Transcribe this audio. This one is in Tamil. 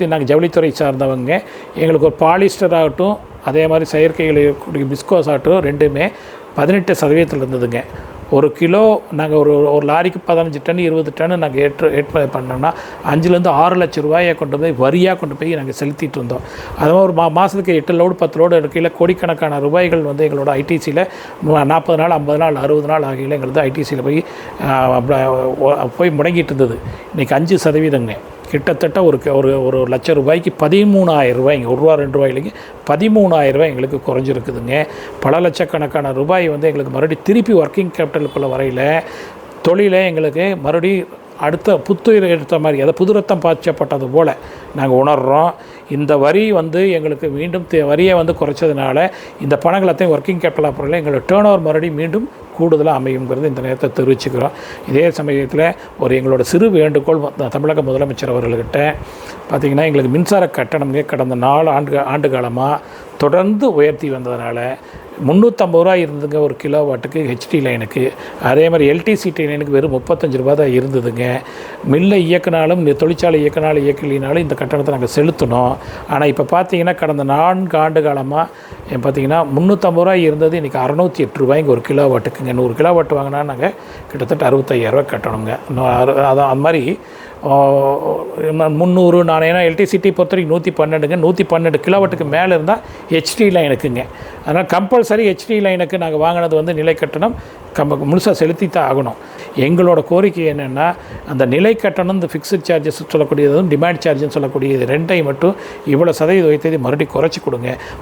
நாங்கள் ஜவுளித்துறை சார்ந்தவங்க. எங்களுக்கு ஒரு பாலிஸ்டர் ஆகட்டும் அதே மாதிரி செயற்கைகள் இருக்கக்கூடிய பிஸ்கோஸ் ஆகட்டும் ரெண்டுமே பதினெட்டு சதவீதத்தில் இருந்ததுங்க. ஒரு கிலோ நாங்கள் ஒரு ஒரு லாரிக்கு பதினஞ்சு டன் இருபது டன் நாங்கள் ஏற்று ஏற்பாடு பண்ணோம்னா அஞ்சுலேருந்து ஆறு லட்சம் ரூபாயை கொண்டு போய் வரியாக கொண்டு போய் நாங்கள் செலுத்திட்டு இருந்தோம். அதுவும் ஒரு மா மாதத்துக்கு எட்டு லோடு பத்து லோடு இருக்கையில் கோடிக்கணக்கான ரூபாய்கள் வந்து எங்களோட ஐடிசியில் நாற்பது நாள் ஐம்பது நாள் அறுபது நாள் ஆகையில் எங்களுக்கு ஐடிசியில் போய் போய் முடங்கிட்டு இருந்தது. இன்றைக்கி அஞ்சு சதவீதங்க கிட்டத்தட்ட ஒரு க- ஒரு ஒரு லட்சம் ரூபாய்க்கு பதிமூணாயிரம் ரூபாய்ங்க ஒரு ரூபா ரெண்டு ரூபாயிலேங்க பதிமூணாயிரம் ரூபாய் எங்களுக்கு குறைஞ்சிருக்குதுங்க. பல லட்சக்கணக்கான ரூபாய் வந்து எங்களுக்கு மறுபடியும் திருப்பி ஒர்க்கிங் கேபிட்டலுக்குள்ள வரையில் தொழிலை எங்களுக்கு மறுபடி அடுத்த புத்துயிர் எடுத்த மாதிரி அதை புதுரத்தம் பாய்ச்சப்பட்டது போல் நாங்கள் உணர்கிறோம் இந்த வரி வந்து எங்களுக்கு மீண்டும் தே- வரியை வந்து குறைச்சதுனால இந்த பணங்களத்தையும் ஒர்க்கிங் கேபிட்டல் அப்புறம் எங்களோட டேர்ன் ஓவர் மறுபடியும் மீண்டும் கூடுதலாக அமையுங்கிறது இந்த நேரத்தை தெரிவிச்சுக்கிறோம். இதே சமயத்தில் ஒரு எங்களோட சிறு வேண்டுகோள் தமிழக முதலமைச்சர் அவர்கள்கிட்ட பார்த்திங்கன்னா எங்களுக்கு மின்சார கட்டணமே கடந்த நாலு ஆண்டு ஆண்டு காலமாக தொடர்ந்து உயர்த்தி வந்ததுனால முந்நூற்றம்பது ரூபா இருந்ததுங்க ஒரு கிலோ வாட்டுக்கு ஹெச்டி லைனுக்கு அதே மாதிரி எல்டிசிடி லைனுக்கு வெறும் முப்பத்தஞ்சு ரூபா தான் இருந்ததுங்க. மில்லை இயக்குனாலும் இந்த தொழிற்சாலை இயக்கினாலும் இயக்கலினாலும் இந்த கட்டணத்தை நாங்கள் செலுத்தணும். ஆனால் இப்போ பார்த்தீங்கன்னா கடந்த நான்கு ஆண்டு காலமாக பார்த்தீங்கன்னா முந்நூற்றம்பது ரூபாய் இருந்தது இன்றைக்கி அறநூற்றி எட்டு ரூபாய்க்கு ஒரு கிலோ வாட்டுக்குங்க நூறு கிலோ வாட்டு வாங்கினா நாங்கள் கிட்டத்தட்ட அறுபத்தையாயிரரூவா கட்டணுங்க. இன்னும் அது அதான் அந்த மாதிரி முந்நூறு நான் ஏன்னா எலக்ட்ரிசிட்டி பொறுத்த வரைக்கும் நூற்றி பன்னெண்டுங்க. நூற்றி பன்னெண்டு கிலோவாட்டுக்கு மேலே இருந்தால் ஹெச்டி லைனுக்குங்க அதனால் கம்பல்சரி ஹெச்டி லைனுக்கு நாங்கள் வாங்கினது வந்து நிலை கட்டணம் கம்ப முழுசாக செலுத்தி தான் ஆகணும். எங்களோட கோரிக்கை என்னென்னா அந்த நிலை கட்டணம் இந்த ஃபிக்ஸட் சார்ஜஸ் சொல்லக்கூடியதும் டிமாண்ட் சார்ஜ்னு சொல்லக்கூடியது ரெண்டையும் மட்டும் இவ்வளோ சதவீத வைத்ததை மறுபடியும் குறைச்சி கொடுங்க.